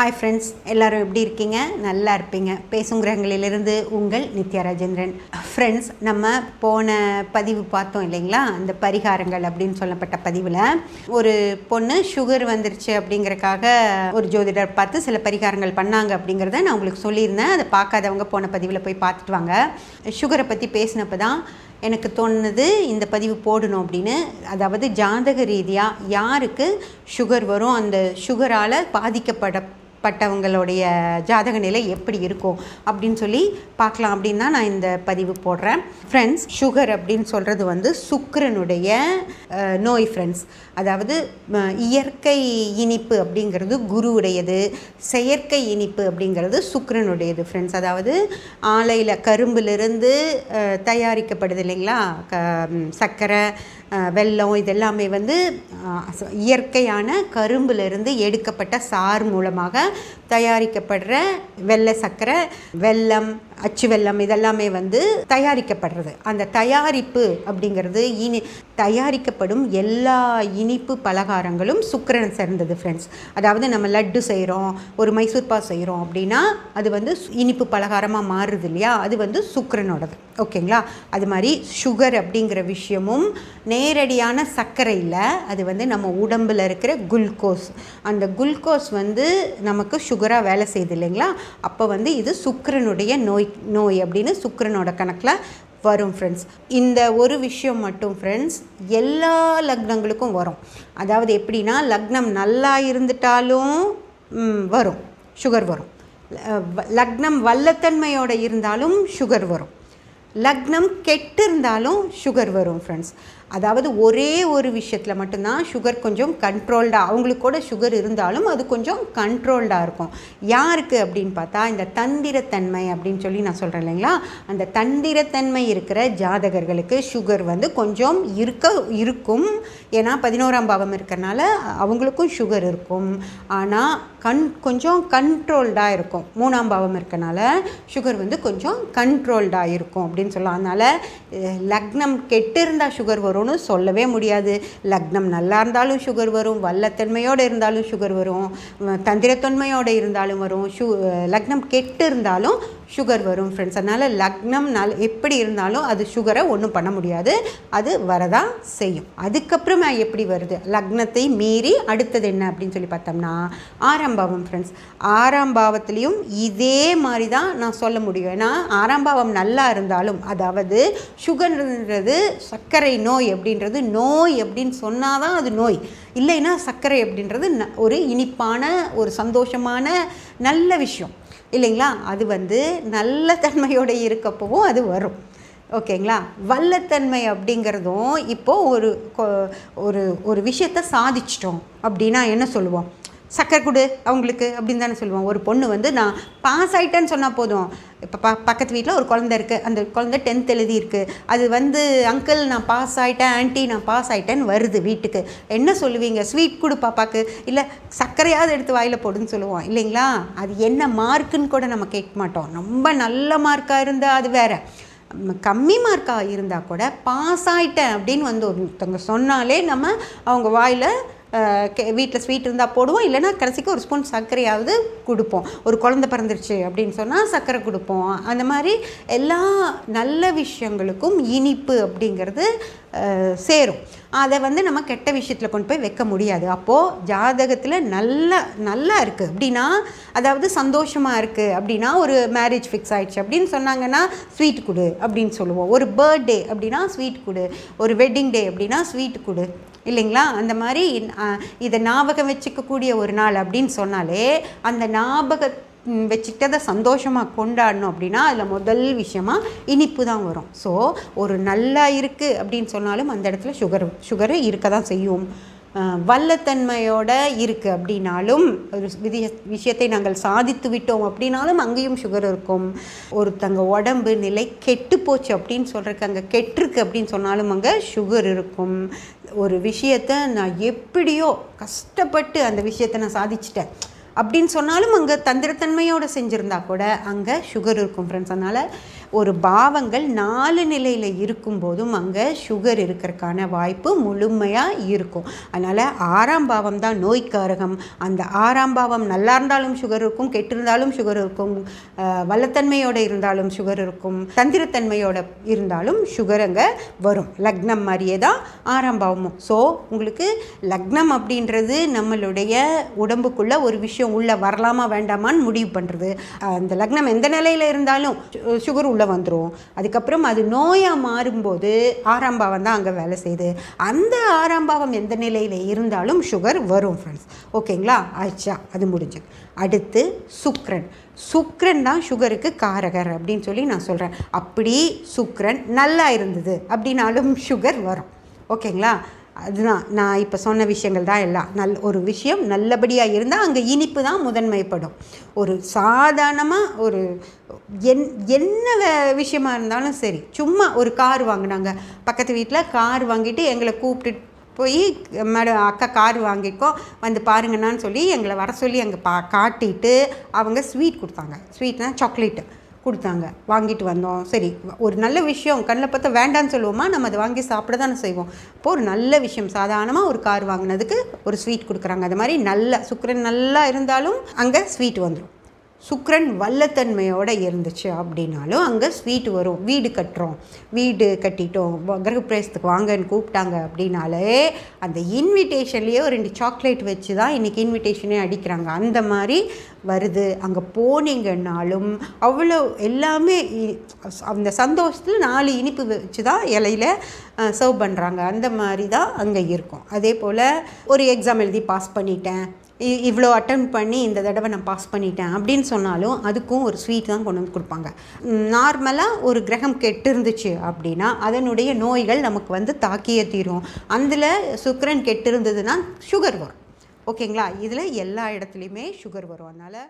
Hi friends எல்லோரும் எப்படி இருக்கீங்க? நல்லா இருப்பீங்க. பேசும் கிரகங்களிலிருந்து உங்கள் நித்யா ராஜேந்திரன் ஃப்ரெண்ட்ஸ் நம்ம போன பதிவு பார்த்தோம் இல்லைங்களா? அந்த பரிகாரங்கள் அப்படின்னு சொல்லப்பட்ட பதிவில் ஒரு பொண்ணு சுகர் வந்துருச்சு அப்படிங்கறக்காக ஒரு ஜோதிடர் பார்த்து சில பரிகாரங்கள் பண்ணாங்க அப்படிங்கிறத நான் உங்களுக்கு சொல்லியிருந்தேன். அதை பார்க்காதவங்க போன பதிவில் போய் பார்த்துட்டு வாங்க. சுகரை பற்றி பேசினப்போ தான் எனக்கு தோணுது இந்த பதிவு போடணும் அப்படின்னு. அதாவது ஜாதக ரீதியாக யாருக்கு சுகர் வரும்? அந்த சுகரால் பாதிக்கப்பட பட்டவங்களுடைய ஜாதக நிலை எப்படி இருக்கும் அப்படின்னு சொல்லி பார்க்கலாம் அப்படின்னு தான் நான் இந்த பதிவு போடுறேன். ஃப்ரெண்ட்ஸ் சுகர் அப்படின்னு சொல்கிறது வந்து சுக்கரனுடைய நோய் ஃப்ரெண்ட்ஸ் அதாவது இயற்கை இனிப்பு அப்படிங்கிறது குருவுடையது செயற்கை இனிப்பு அப்படிங்கிறது சுக்கரனுடையது ஃப்ரெண்ட்ஸ் அதாவது ஆலையில் கரும்பிலிருந்து தயாரிக்கப்படுது இல்லைங்களா? க சக்கரை சர்க்கரை வெல்லம் இதெல்லாமே வந்து இயற்கையான கரும்பிலிருந்து எடுக்கப்பட்ட சாறு மூலமாக தயாரிக்கப்படுற வெள்ளை சர்க்கரை வெல்லம் அச்சு வெல்லம் இதெல்லாமே வந்து தயாரிக்கப்படுறது. அந்த தயாரிப்பு அப்படிங்கிறது இனி தயாரிக்கப்படும் எல்லா இனிப்பு பலகாரங்களும் சுக்கரன் சேர்ந்தது ஃப்ரெண்ட்ஸ் அதாவது நம்ம லட்டு செய்கிறோம் ஒரு மைசூர்பா செய்கிறோம் அப்படின்னா அது வந்து சு- இனிப்பு பலகாரமாக மாறுது இல்லையா? அது வந்து சுக்கரனோடது. ஓகேங்களா? அது மாதிரி சுகர் அப்படிங்கிற விஷயமும் நேரடியான சர்க்கரையில் அது வந்து நம்ம உடம்பில் இருக்கிற குளுக்கோஸ் அந்த குளுக்கோஸ் வந்து நமக்கு சுகராக வேலை செய்யுது இல்லைங்களா? அப்போ வந்து இது சுக்கரனுடைய நோய் நோய் அப்படின்னு சுக்கரனோட கணக்கில் வரும் ஃப்ரெண்ட்ஸ் இந்த ஒரு விஷயம் மட்டும் ஃப்ரெண்ட்ஸ் எல்லா லக்னங்களுக்கும் வரும். அதாவது எப்படின்னா லக்னம் நல்லா இருந்துட்டாலும் வரும். சுகர் வரும். லக்னம் வல்லத்தன்மையோடு இருந்தாலும் சுகர் வரும். லக்னம் கெட்டு இருந்தாலும் சுகர் வரும் ஃப்ரெண்ட்ஸ் அதாவது ஒரே ஒரு விஷயத்தில் மட்டும்தான் சுகர் கொஞ்சம் கண்ட்ரோல்டாக அவங்களுக்கு கூட சுகர் இருந்தாலும் அது கொஞ்சம் கண்ட்ரோல்டாக இருக்கும். யாருக்கு அப்படின்னு பார்த்தா இந்த தந்திரத்தன்மை அப்படின்னு சொல்லி நான் சொல்கிறேன் இல்லைங்களா? அந்த தந்திரத்தன்மை இருக்கிற ஜாதகர்களுக்கு சுகர் வந்து கொஞ்சம் இருக்க இருக்கும். ஏன்னா பதினோராம் பாவம் இருக்கிறனால அவங்களுக்கும் சுகர் இருக்கும். ஆனால் கண் கொஞ்சம் கண்ட்ரோல்டாக இருக்கும். மூணாம் பாவம் இருக்கனால சுகர் வந்து கொஞ்சம் கண்ட்ரோல்டாக இருக்கும் அப்படின்னு சொல்லலாம் அதனால் லக்னம் கெட்டு இருந்தால் சுகர் வரும்னு சொல்லவே முடியாது. லக்னம் நல்லா இருந்தாலும் சுகர் வரும் வல்லத்தன்மையோடு இருந்தாலும் சுகர் வரும் தந்திரத்தன்மையோடு இருந்தாலும் வரும் சு லக்னம் கெட்டு இருந்தாலும் சுகர் வரும் ஃப்ரெண்ட்ஸ் அதனால் லக்னம் எப்படி இருந்தாலும் அது சுகரை ஒன்றும் பண்ண முடியாது. அது வரதான் செய்யும். அதுக்கப்புறமா எப்படி வருது? லக்னத்தை மீறி அடுத்தது என்ன அப்படின்னு சொல்லி பார்த்தோம்னா ஆறாம் பாவம் ஃப்ரெண்ட்ஸ் ஆறாம் பாவத்துலேயும் இதே மாதிரி தான் நான் சொல்ல முடியும். ஏன்னா ஆறாம் பாவம் நல்லா இருந்தாலும் அதாவது சுகர்ன்றது சர்க்கரை நோய் அப்படின்றது நோய் அப்படின்னு சொன்னால் தான் அது நோய். இல்லைன்னா சர்க்கரை அப்படின்றது ந- ஒரு இனிப்பான ஒரு சந்தோஷமான நல்ல விஷயம். இல்லைங்களா? அது வந்து நல்ல தன்மையோடு இருக்கப்பவும் அது வரும். ஓகேங்களா? வல்லத்தன்மை அப்படிங்கிறதும் இப்போது ஒரு கொ- ஒரு ஒரு விஷயத்தை சாதிச்சிட்டோம் அப்படின்னா என்ன சொல்லுவோம்? சக்கரை கொடு அவங்களுக்கு அப்படின்னு தானே சொல்லுவோம். ஒரு பொண்ணு வந்து நான் பாஸ் ஆகிட்டேன்னு சொன்னால் போதும். இப்போ ப பக்கத்து வீட்டில் ஒரு குழந்த இருக்குது அந்த குழந்தை டென்த் எழுதியிருக்கு. அது வந்து அங்கிள் நான் பாஸ் ஆகிட்டேன் ஆன்ட்டி நான் பாஸ் ஆகிட்டேன்னு வருது வீட்டுக்கு. என்ன சொல்லுவீங்க? ஸ்வீட் கொடு பாப்பாக்கு. இல்லை சர்க்கரையாவது எடுத்து வாயில் போடுன்னு சொல்லுவோம். இல்லைங்களா? அது என்ன மார்க்குன்னு கூட நம்ம கேட்க மாட்டோம். ரொம்ப நல்ல மார்க்காக இருந்தால் அது வேற. கம்மி மார்க்காக இருந்தால் கூட பாஸ் ஆகிட்டேன் அப்படின்னு வந்து ஒருத்தவங்க சொன்னாலே நம்ம அவங்க வாயில் வீட்டில் ஸ்வீட் இருந்தால் போடுவோம் இல்லைன்னா கடைசிக்கு ஒரு ஸ்பூன் சர்க்கரையாவது கொடுப்போம். ஒரு குழந்த பிறந்துருச்சு அப்படின்னு சொன்னால் சர்க்கரை கொடுப்போம். அந்த மாதிரி எல்லா நல்ல விஷயங்களுக்கும் இனிப்பு அப்படிங்கிறது சேரும். அதை வந்து நம்ம கெட்ட விஷயத்தில் கொண்டு போய் வைக்க முடியாது. அப்போது ஜாதகத்தில் நல்ல நல்லா இருக்குது அப்படின்னா அதாவது சந்தோஷமாக இருக்குது அப்படின்னா ஒரு மேரேஜ் ஃபிக்ஸ் ஆகிடுச்சு அப்படின்னு சொன்னாங்கன்னா ஸ்வீட் கொடு அப்படின்னு சொல்லுவோம். ஒரு பர்த்டே அப்படின்னா ஸ்வீட் கொடு. ஒரு வெட்டிங் டே அப்படின்னா ஸ்வீட் கொடு. இல்லைங்களா? அந்த மாதிரி இதை ஞாபகம் வச்சுக்கக்கூடிய ஒரு நாள் அப்படின்னு சொன்னாலே அந்த ஞாபக வச்சுக்கிட்டதை வச்சுக்கிட்டு அதை சந்தோஷமாக கொண்டாடணும் அப்படின்னா அதில் முதல் விஷயமா இனிப்பு தான் வரும். ஸோ ஒரு நல்லா இருக்குது அப்படின்னு சொன்னாலும் அந்த இடத்துல சுகர் சுகரு இருக்க தான் செய்யும். வல்லத்தன்மையோட இருக்குது அப்படின்னாலும் ஒரு விதிய விஷயத்தை நாங்கள் சாதித்து விட்டோம் அப்படின்னாலும் அங்கேயும் சுகர் இருக்கும். ஒருத்தங்க உடம்பு நிலை கெட்டு போச்சு அப்படின்னு சொல்கிறக்கு அங்கே கெட்டிருக்கு அப்படின்னு சொன்னாலும் அங்கே சுகர் இருக்கும். ஒரு விஷயத்தை நான் எப்படியோ கஷ்டப்பட்டு அந்த விஷயத்தை நான் சாதிச்சிட்டேன். அப்படின்னு சொன்னாலும் அங்கே தந்திரத்தன்மையோடு செஞ்சுருந்தா கூட அங்கே சுகர் இருக்கும் ஃப்ரெண்ட்ஸ் அதனால் ஒரு பாவங்கள் நாலு நிலையில் இருக்கும்போதும் அங்கே சுகர் இருக்கிறதுக்கான வாய்ப்பு முழுமையாக இருக்கும். அதனால் ஆறாம் பாவம் தான் நோய்க்காரகம் அந்த ஆறாம் பாவம் நல்லா இருந்தாலும் சுகர் இருக்கும் கெட்டிருந்தாலும் சுகர் இருக்கும் வல்லத்தன்மையோடு இருந்தாலும் சுகர் இருக்கும் தந்திரத்தன்மையோடு இருந்தாலும் சுகர் அங்கே வரும். லக்னம் மாதிரியே தான் ஆறாம் பாவமும். ஸோ உங்களுக்கு லக்னம் அப்படின்றது நம்மளுடைய உடம்புக்குள்ள ஒரு விஷயம். உள்ளே வரலாமா வேண்டாமான்னு முடிவு பண்ணுறது அந்த லக்னம் எந்த நிலையில் இருந்தாலும் சு- சுகர் உள்ளே வந்துடும் அதுக்கப்புறம் அது நோயாக மாறும்போது ஆறாம் பாவம் தான் அங்கே வேலை செய்யுது. அந்த ஆறாம் பாவம் எந்த நிலையில் இருந்தாலும் சுகர் வரும் ஃப்ரெண்ட்ஸ் ஓகேங்களா? ஆச்சா அது முடிஞ்சது. அடுத்து சுக்ரன். சுக்ரன் தான் சுகருக்கு காரகர் அப்படின்னு சொல்லி நான் சொல்கிறேன் அப்படி சுக்ரன் நல்லா இருந்தது அப்படின்னாலும் சுகர் வரும். ஓகேங்களா? அதுதான் நான் இப்போ சொன்ன விஷயங்கள் தான் எல்லாம். நல் ஒரு விஷயம் நல்லபடியாக இருந்தால் அங்கே இனிப்பு தான் முதன்மைப்படும். ஒரு சாதாரணமாக ஒரு என் என்ன வே- விஷயமா இருந்தாலும் சரி சும்மா ஒரு கார் வாங்கினாங்க. பக்கத்து வீட்டில் கார் வாங்கிட்டு எங்களை கூப்பிட்டு போய் மேடம் அக்கா கார் வாங்கிக்கோ வந்து பாருங்கண்ணான்னு சொல்லி எங்களை வர சொல்லி அங்கே பா காட்டிட்டு அவங்க ஸ்வீட் கொடுத்தாங்க. ஸ்வீட்னா சாக்லேட்டு. கொடுத்தாங்க. வாங்கிட்டு வந்தோம். சரி ஒரு நல்ல விஷயம் கண்ணில் பார்த்தா வேண்டான்னு சொல்லுவோமா? நம்ம அதை வாங்கி சாப்பிட தானே செய்வோம். இப்போ ஒரு நல்ல விஷயம். சாதாரணமாக ஒரு கார் வாங்கினதுக்கு ஒரு ஸ்வீட் கொடுக்குறாங்க. அது மாதிரி நல்ல சுக்கரன் நல்லா இருந்தாலும் அங்கே ஸ்வீட் வந்துடும் சுக்ரன் வல்லத்தன்மையோடு இருந்துச்சு அப்படின்னாலும் அங்கே ஸ்வீட் வரும். வீடு கட்டுறோம். வீடு கட்டிட்டோம். வ- கிரகப்பிரவேசத்துக்கு வாங்கன்னு கூப்பிட்டாங்க அப்படின்னாலே அந்த இன்விடேஷன்லேயே ஒரு ரெண்டு சாக்லேட் வச்சு தான் இன்றைக்கி இன்விடேஷனே அடிக்கிறாங்க. அந்த மாதிரி வருது. அங்கே போனீங்கன்னாலும் அவ்வளோ எல்லாமே அந்த சந்தோஷத்தில் நாலு இனிப்பு வச்சு தான் இலையில சர்வ் பண்ணுறாங்க அந்த மாதிரி தான் அங்கே இருக்கும். அதே போல் ஒரு எக்ஸாம் எழுதி பாஸ் பண்ணிட்டேன். இவ்வளோ அட்டன் பண்ணி இந்த தடவை நான் பாஸ் பண்ணிட்டேன் அப்படின்னு சொன்னாலும் அதுக்கும் ஒரு ஸ்வீட் தான் கொண்டு வந்து கொடுப்பாங்க. நார்மலாக ஒரு கிரகம் கெட்டு இருந்துச்சு அப்படின்னா அதனுடைய நோய்கள் நமக்கு வந்து தாக்கியே தீரும். அதில் சுக்கரன் கெட்டு இருந்ததுன்னா சுகர் வரும் ஓகேங்களா இதில் எல்லா இடத்துலையுமே சுகர் வரும். அதனால்